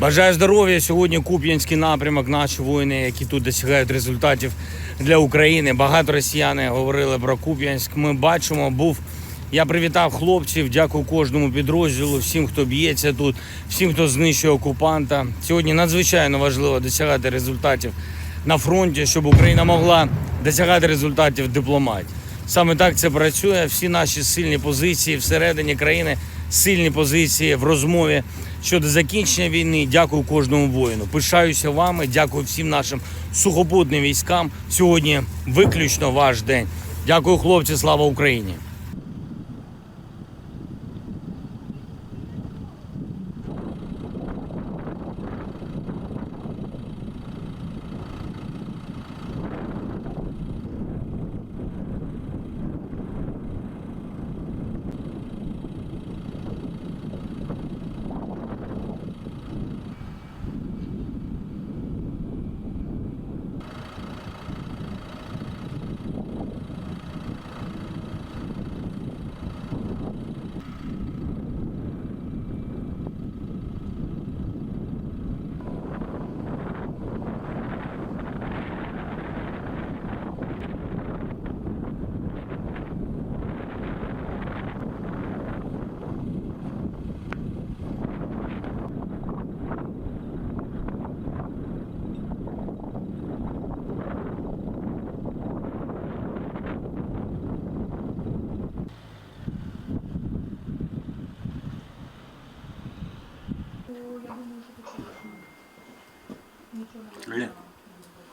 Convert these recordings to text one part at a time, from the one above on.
Бажаю здоров'я. Сьогодні Куп'янський напрямок. Наші воїни, які тут досягають результатів для України. Багато росіяни говорили про Куп'янськ. Ми бачимо, був. Я привітав хлопців. Дякую кожному підрозділу, всім, хто б'ється тут, всім, хто знищує окупанта. Сьогодні надзвичайно важливо досягати результатів на фронті, щоб Україна могла досягати результатів дипломатії. Саме так це працює. Всі наші сильні позиції всередині країни, сильні позиції в розмові щодо закінчення війни. Дякую кожному воїну. Пишаюся вами. Дякую всім нашим сухопутним військам. Сьогодні виключно ваш день. Дякую, хлопці. Слава Україні!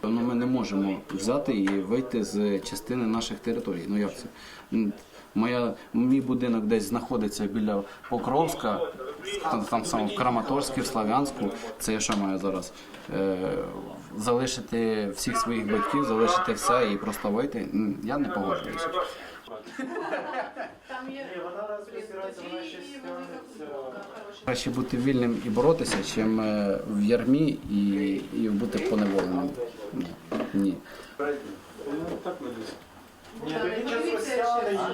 Ну, ми не можемо взяти і вийти з частини наших територій. Ну як це? Моя, мій будинок десь знаходиться біля Покровська, там, там саме в Краматорську, в Славянську. Це я що маю зараз? Е, залишити всіх своїх батьків, залишити все і просто вийти. Я не погоджуюся. Там є Краще бути вільним і боротися, чим е, в ярмі і, і бути поневоленим. Ні. Ні. Подивіться, ще,